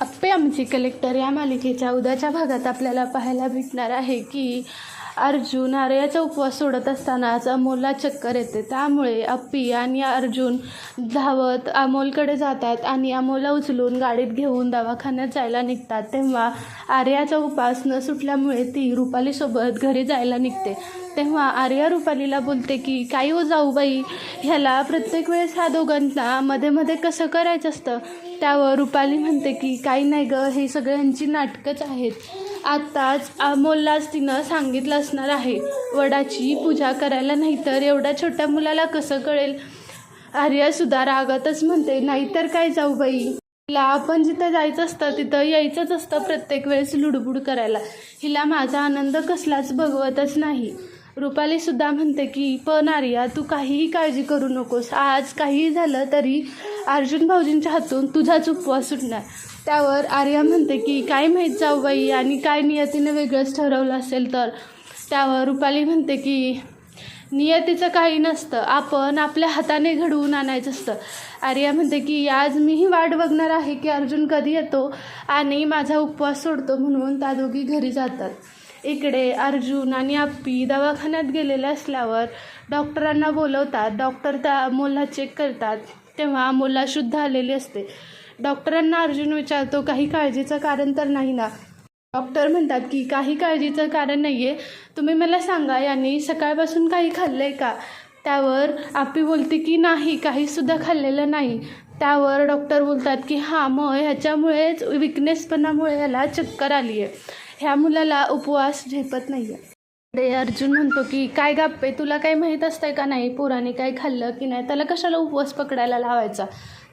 आप्पे आमचे कलेक्टर या मालिकेच्या उद्याच्या भागात आपल्याला पाहायला भेटणार आहे की अर्जुन आर्याचा उपवास सोडत असतानाच अमोलला चक्कर येते. त्यामुळे अप्पी आणि अर्जुन धावत अमोलकडे जातात आणि अमोलला उचलून गाडीत घेऊन दवाखान्यात जायला निघतात. तेव्हा आर्याचा उपास न सुटल्यामुळे ती रुपालीसोबत घरी जायला निघते. तेव्हा आर्या रुपालीला बोलते की काही हो जाऊ बाई ह्याला प्रत्येक वेळेस ह्या दोघांना मध्ये मध्ये कसं करायचं असतं? त्यावर रुपाली म्हणते की काही नाही गं हे सगळ्यांची नाटकंच आहेत. आत्ताच अमोललाच तिनं सांगितलं असणार आहे. वडाची पूजा करायला नाहीतर एवढ्या छोट्या मुलाला कसं कळेल? आर्यासुद्धा रागातच म्हणते नाहीतर काय जाऊ बाई? हिला आपण जिथं जायचं असतं तिथं यायचंच असतं प्रत्येक वेळेस लुडबुड करायला. हिला माझा आनंद कसलाच बघवतच नाही. रुपालीसुद्धा म्हणते की पण आर्या तू काहीही काळजी करू नकोस. आज काहीही झालं तरी अर्जुन भाऊजींच्या हातून तुझाच उपवास सुटणार. त्यावर आर्या म्हणते की काय माहीत जाऊ बाई आणि काय नियतीने वेगळंच ठरवलं असेल तर? त्यावर रुपाली म्हणते की नियतीचं काही नसतं. आपण आपल्या हाताने घडवून आणायचं असतं. आर्या म्हणते की आज मीही वाट बघणार आहे की अर्जुन कधी येतो आणि माझा उपवास सोडतो म्हणून त्या दोघी घरी जातात. इकडे अर्जुन आणि आप्पी दवाखान्यात गेलेले असल्यावर डॉक्टरांना बोलवतात. डॉक्टर त्या मुला चेक करतात. तेव्हा मुला शुद्ध आलेली असते. डॉक्टरांना अर्जुन विचारतो काही काळजीचं कारण तर नाही ना? डॉक्टर म्हणतात की काही काळजीचं कारण नाही आहे तुम्ही मला सांगा यांनी सकाळपासून काही खाल्लं आहे का? त्यावर आपी बोलते की नाही काहीसुद्धा खाल्लेलं नाही. त्यावर डॉक्टर बोलतात की हां मग ह्याच्यामुळेच विकनेसपणामुळे याला चक्कर आली आहे ह्या मुलाला उपवास झेपत नाही आहे इकडे अर्जुन म्हणतो की काय गाप्पे तुला काही माहीत असतंय का नाही? पोराने काय खाल्लं की नाही? त्याला कशाला उपवास पकडायला लावायचा?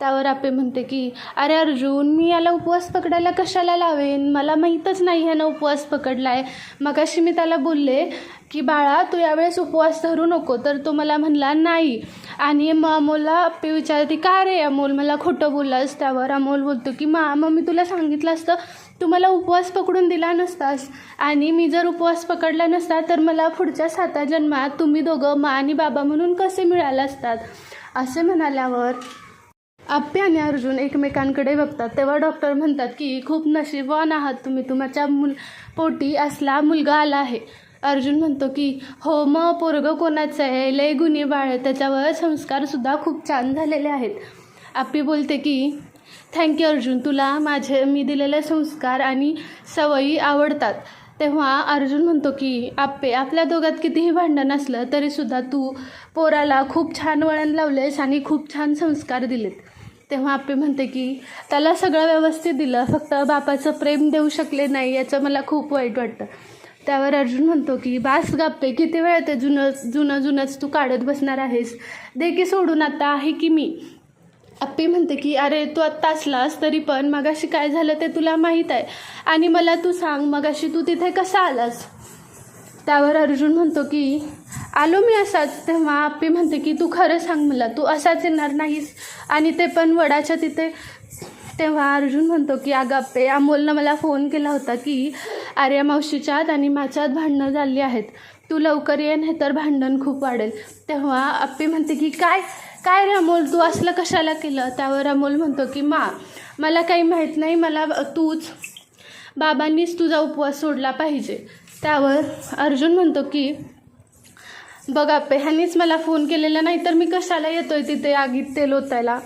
त्यावर आपे म्हणते की अरे अर्जुन मी याला उपवास पकडायला कशाला लावेन? मला माहीतच नाही ह्यानं उपवास पकडला आहे मग अशी मी त्याला बोलले की बाळा तू यावेळेस उपवास धरू नको. तर तो मला म्हणला नाही. आणि मग अमोलला आप्पे विचारते का रे अमोल? मला खोटं बोललास त्यावर. अमोल बोलतो की मा मग मी तुला सांगितलं असतं तू मला उपवास पकडून दिला नसतास. आणि मी जर उपवास पकडला नसता तर मला पुढच्या साता जन्मात तुम्ही दोघं मा आणि बाबा म्हणून कसे मिळाला असतात? असे म्हणाल्यावर आप्पे आणि अर्जुन एकमेकांकडे बघतात. तेव्हा डॉक्टर म्हणतात की खूप नशीबवान आहात तुम्ही. तुमच्या मुल पोटी असला मुलगा आला आहे. अर्जुन म्हणतो की हो मग पोरगं कोणाचं आहे? लय गुन्हे बाळ आहे. त्याच्यावर संस्कारसुद्धा खूप छान झालेले आहेत. आप्पी बोलते की थँक्यू अर्जुन. तुला माझे मी दिलेले संस्कार आणि सवयी आवडतात. तेव्हा अर्जुन म्हणतो की आप्पे आपल्या दोघात कितीही भांडण असलं तरीसुद्धा तू पोराला खूप छान वळण लावलेस आणि खूप छान संस्कार दिलेत. तेव्हा आपी म्हणते की त्याला सगळं व्यवस्थित दिलं फक्त बापाचं प्रेम देऊ शकले नाही याचं मला खूप वाईट वाटतं. त्यावर अर्जुन म्हणतो की बास गाप्पे किती वेळ ते जुनं जुनं जुनंच तू काढत बसणार आहेस? दे की सोडून आता आहे की मी? आप्पी म्हणते की अरे तू आत्ता असलास तरी पण मगाशी काय झालं ते तुला माहीत आहे. आणि मला तू सांग मगाशी तू तिथे कसा आलास? त्यावर अर्जुन म्हणतो की आलो मी असाच. तेव्हा आप्पी म्हणते की तू खरं सांग मला तू असाच येणार नाहीस. आणि ते पण वडाच्या तिथे तेव्हा अर्जुन म्हणतो की अगं आप्पे अमोलनं मला फोन केला होता की आर्या मावशीच्यात आणि माझ्यात भांडणं झाली आहेत. तू लवकर ये नाही तर भांडण खूप वाढेल. तेव्हा आप्पी म्हणते की काय काय रे अमोल तू असलं कशाला केलं? त्यावर अमोल म्हणतो की मा मला काही माहीत नाही मला तूच बाबांनीच तुझा उपवास सोडला पाहिजे. त्यावर अर्जुन म्हणतो की बघ आप्पे ह्यांनीच मला फोन केलेला नाही तर मी कशाला येतो आहे तिथे आगीत तेल ओतायला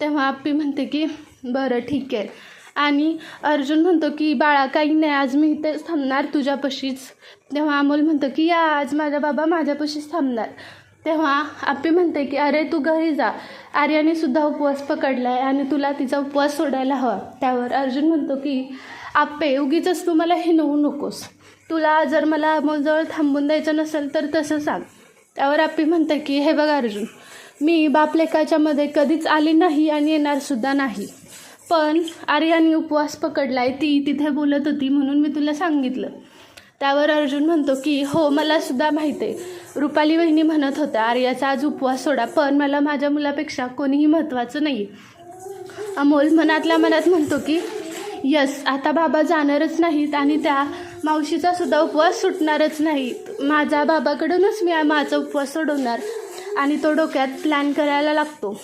तेव्हा आप्पी म्हणते की बरं ठीक आहे. आणि अर्जुन म्हणतो की बाळा काही नाही आज मी इथेच थांबणार तुझ्यापाशीच. तेव्हा अमोल म्हणतो की या आज माझा बाबा माझ्यापाशीच थांबणार. तेव्हा आप्पी म्हणते की अरे तू घरी जा. आर्याने सुद्धा उपवास पकडला आहे आणि तुला तिचा उपवास सोडायला हवा. त्यावर अर्जुन म्हणतो की आप्पे उगीच तू मला हिनवू नकोस. तुला जर मला अमोलजवळ थांबून द्यायचं नसेल तर तसं सांग. त्यावर आपी म्हणतं की हे बघ अर्जुन मी बापलेकाच्यामध्ये कधीच आली नाही आणि येणारसुद्धा नाही. पण आर्याने उपवास पकडला आहे ती तिथे बोलत होती म्हणून मी तुला सांगितलं. त्यावर अर्जुन म्हणतो की हो मलासुद्धा माहीत आहे. रुपाली वहिनी म्हणत होत्या आर्याचा आज उपवास सोडा पण मला माझ्या मुलापेक्षा कोणीही महत्त्वाचं नाही अमोल मनातल्या मनात म्हणतो की यस आता बाबा जाणारच नाहीत आणि त्या मावशीचा सुद्धा उपवास सुटणारच नाही माझ्या बाबाकडूनच मी माझा उपवास सोडवणार आणि तो डोक्यात प्लॅन करायला लागतो.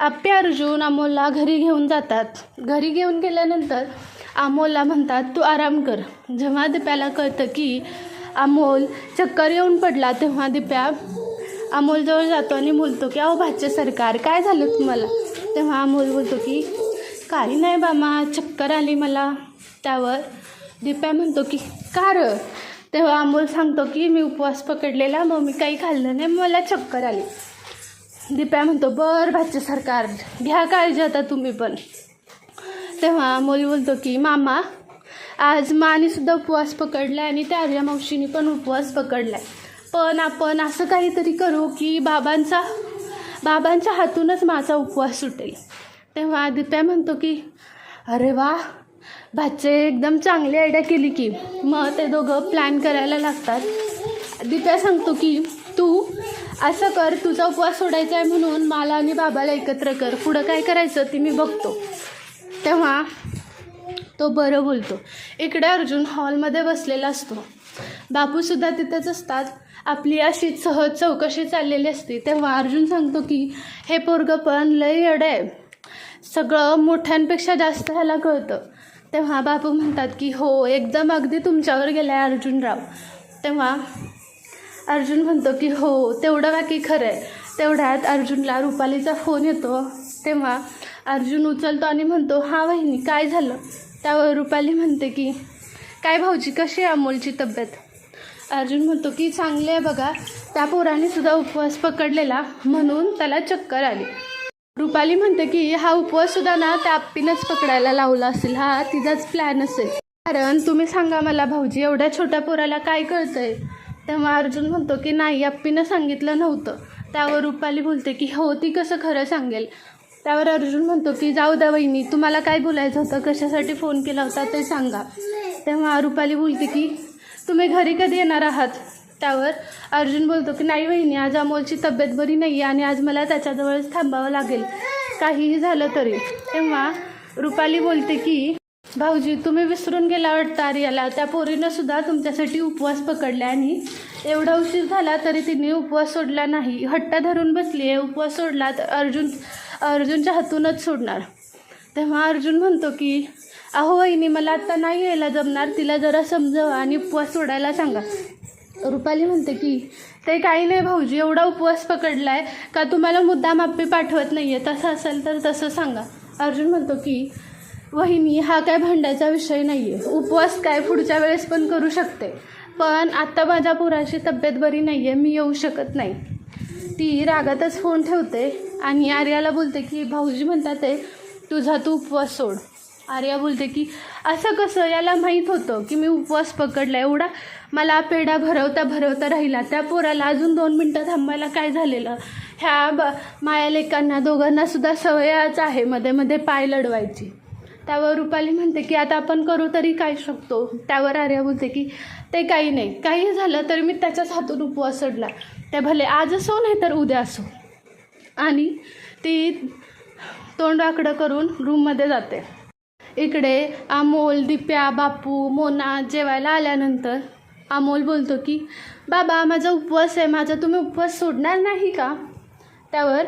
आप्पे अर्जुन अमोलला घरी घेऊन जातात. घरी घेऊन गेल्यानंतर अमोलला म्हणतात तू आराम कर. जेव्हा दिप्याला कळतं की अमोल चक्कर येऊन पडला तेव्हा दिप्या अमोलजवळ जातो आणि बोलतो की अहो भाचे सरकार काय झालं तुम्हाला? तेव्हा अमोल बोलतो की काही नाही बामा चक्कर आली मला. त्यावर दिप्या म्हणतो की का र तेव्हा अमोल सांगतो की मी उपवास पकडलेला मग मी काही खाल्लं नाही मला चक्कर आली. दिप्या म्हणतो बर भाचे सरकार घ्या काळजी आता तुम्ही पण. तेव्हा अमोल बोलतो की मामा आज मानेसुद्धा उपवास पकडला आणि त्या आर्या मावशीने पण उपवास पकडला पण आपण असं काहीतरी करू की बाबांचा बाबांच्या हातूनच माझा उपवास सुटेल. तेव्हा दिप्या म्हणतो की अरे वा भाचे एकदम चांगली आयडिया केली की मग ते दोघं प्लॅन करायला लागतात. दिप्या सांगतो की तू असं कर तुझा उपवास सोडायचा आहे म्हणून मला आणि बाबाला एकत्र कर. पुढं काय करायचं ते मी बघतो. तेव्हा तो बरं बोलतो. इकडे अर्जुन हॉलमध्ये बसलेला असतो. बापूसुद्धा तिथेच असतात. आपली अशी सहज चौकशी चाललेली असते. तेव्हा अर्जुन सांगतो की हे पोरगं पण लय येडं आहे. सगळं मोठ्यांपेक्षा जास्त ह्याला कळतं. तेव्हा बापू म्हणतात की हो एकदम अगदी तुमच्यावर गेला आहे अर्जुनराव. तेव्हा अर्जुन म्हणतो की हो तेवढं बाकी खरं आहे तेवढ्यात अर्जुनला रुपालीचा फोन येतो. तेव्हा अर्जुन उचलतो आणि म्हणतो हा वहिनी काय झालं? त्यावर रुपाली म्हणते की काय भाऊजी कशी आहे अमोलची तब्येत? अर्जुन म्हणतो की चांगले आहे बघा. त्या पोराने सुद्धा उपवास पकडलेला म्हणून त्याला चक्कर आली. रुपाली म्हणते की हा उपवाससुद्धा ना त्या आप्पीनंच पकडायला लावला असेल. हा तिचाच प्लॅन असेल. कारण तुम्ही सांगा मला भाऊजी एवढ्या छोट्या पोराला काय कळतंय? तेव्हा अर्जुन म्हणतो की नाही आप्पीनं सांगितलं नव्हतं. त्यावर रुपाली बोलते की हो ती कसं खरं सांगेल? त्यावर अर्जुन म्हणतो की जाऊ द्या वहिनी तुम्हाला काय बोलायचं होतं कशासाठी फोन केला होता ते सांगा. तेव्हा रुपाली बोलते की तुम्ही घरी कधी येणार आहात? त्यावर अर्जुन बोलतो की नाही वहिनी आज अमोलची तब्येत बरी नाही आहे आणि आज मला त्याच्याजवळच थांबावं लागेल. काहीही झालं तरी. तेव्हा रुपाली बोलते की भाऊजी तुम्ही विसरून गेला वाटतं आर्याला. त्या पोरीनं सुद्धा तुमच्यासाठी उपवास पकडला आणि एवढा उशीर झाला तरी तिने उपवास सोडला नाही. हट्टा धरून बसली आहे उपवास सोडला तर अर्जुन अर्जुनच्या हातूनच सोडणार. तेव्हा अर्जुन म्हणतो की अहो वहिनी मला आत्ता नाही यायला जमणार. तिला जरा समजवा आणि उपवास सोडायला सांगा. रुपाली म्हणते की ते काही नाही भाऊजी एवढा उपवास पकडला आहे का तुम्हाला मुद्दाम आप्पे पाठवत नाही आहे तसं असेल तर तसं सांगा. अर्जुन म्हणतो की वहिनी हा काय भांडायचा विषय नाही आहे उपवास काय पुढच्या वेळेस पण करू शकते. पण आत्ता माझ्या पुराशी तब्येत बरी नाही आहे मी येऊ शकत नाही. ती रागातच फोन ठेवते आणि आर्याला बोलते की भाऊजी म्हणतात आहे तुझा तू उपवास सोड. आर्या बोलते की असं कसं? याला माहीत होतं की मी उपवास पकडला. एवढा मला पेढा भरवता भरवता राहिला. त्या पोराला अजून दोन मिनटं थांबायला काय झालेलं? ह्या ब मायालेकांना दोघांना सुद्धा सवयच आहे मध्ये मध्ये पाय लढवायची. त्यावर रुपाली म्हणते की आता आपण करू तरी काय शकतो? त्यावर आर्या बोलते की ते काही नाही. काही झालं तरी मी त्याच्याच हातून उपवास सोडला. ते भले आज असो नाही तर उद्या असो. आणि ती तोंड आकडं करून रूममध्ये जाते. इकडे अमोल दिप्या बापू मोना जेवायला आल्यानंतर अमोल बोलतो की बाबा माझा उपवास आहे. माझा तुम्ही उपवास सोडणार नाही का? त्यावर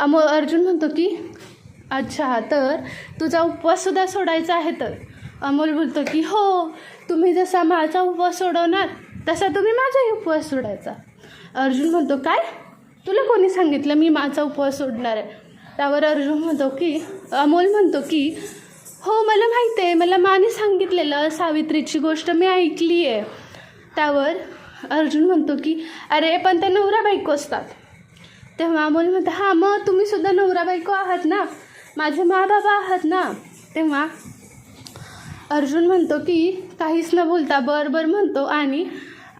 अमोल अर्जुन म्हणतो की अच्छा तर तुझा उपवाससुद्धा सोडायचा आहे तर? अमोल बोलतो की हो तुम्ही जसा माझा उपवास सोडवणार तसा तुम्ही माझाही उपवास सोडायचा. अर्जुन म्हणतो काय? तुला कोणी सांगितलं मी माझा उपवास सोडणार आहे? त्यावर अर्जुन म्हणतो की अमोल म्हणतो की हो मला माहिती आहे मला माने सांगितलेलं सावित्रीची गोष्ट मी ऐकली आहे त्यावर अर्जुन म्हणतो की अरे पण ते नवरा बायको असतात. तेव्हा अमोल म्हणतो हां मग तुम्ही सुद्धा नवरा बायको आहात ना? माझे मा बाबा आहात ना? तेव्हा अर्जुन म्हणतो की काहीच न बोलता बर बर म्हणतो आणि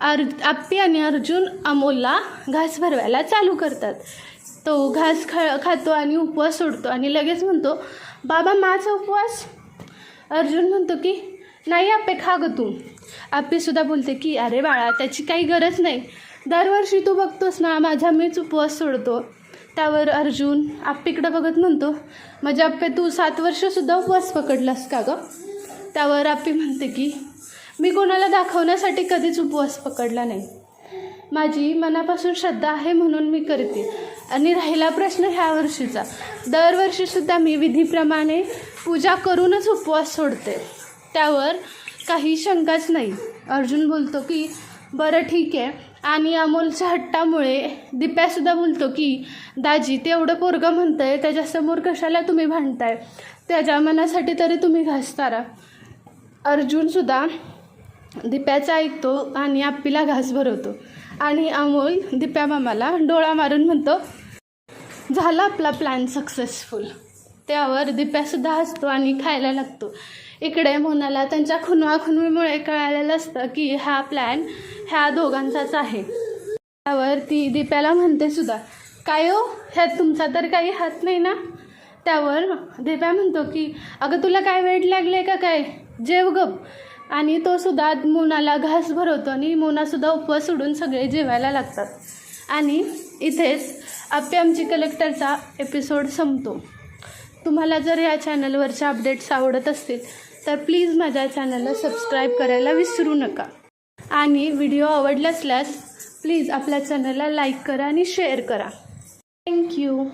अर् आप्पी आणि अर्जुन अमोलला घास भरवायला चालू करतात. तो घास ख खातो आणि उपवास सोडतो आणि लगेच म्हणतो बाबा माझा उपवास? अर्जुन म्हणतो की नाही आप्पे खा ग तू. आप्पीसुद्धा बोलते की अरे बाळा त्याची काही गरज नाही. दरवर्षी तू बघतोस ना माझा मीच उपवास सोडतो. त्यावर अर्जुन आप्पीकडं बघत म्हणतो म्हणजे आप्पे तू सात वर्षसुद्धा उपवास पकडलास का गं? त्यावर आप्पी म्हणते की मी कोणाला दाखवण्यासाठी कधीच उपवास पकडला नाही. माझी मनापासून श्रद्धा आहे म्हणून मी करते. आणि राहिला प्रश्न ह्या वर्षीचा. दरवर्षीसुद्धा मी विधीप्रमाणे पूजा करूनच उपवास सोडते. त्यावर काही शंकाच नाही. अर्जुन बोलतो की बरं ठीक आहे. आणि अमोलच्या हट्टामुळे दिप्यासुद्धा बोलतो की दाजी ते एवढं पोरगं म्हणतंय त्याच्यासमोर कशाला तुम्ही भांडताय? त्याच्या मनासाठी तरी तुम्ही घासतारा. अर्जुनसुद्धा दिप्याचा ऐकतो आणि आप्पीला घास भरवतो. आणि अमोल दिप्या मामाला डोळा मारून म्हणतो झाला आपला प्लॅन सक्सेसफुल त्यावर दिप्यासुद्धा हसतो आणि खायला लागतो. इकडे मोनाला त्यांच्या खुनवाखुनवीमुळे कळालेलं असतं की हा प्लॅन ह्या दोघांचाच आहे. त्यावर ती दिप्याला म्हणते सुद्धा काय हो? ह्यात तुमचा तर काही हात नाही ना? त्यावर दिप्या म्हणतो की अगं तुला काय वेळ लागले का काय? जेव गप. आणि तो सुद्धा मोनाला घास भरवतो आणि मोनासुद्धा उपवास सोडून सगळे जेवायला लागतात. आणि इथेच आप्पे आमची कलेक्टरचा एपिसोड संपतो. तुम्हाला जर या चॅनलवरच्या अपडेट्स आवडत असतील तर प्लीज माझ्या चॅनलला सबस्क्राईब करायला विसरू नका. आणि व्हिडिओ आवडला असल्यास प्लीज आपल्या चॅनलला लाईक करा आणि शेअर करा. थँक्यू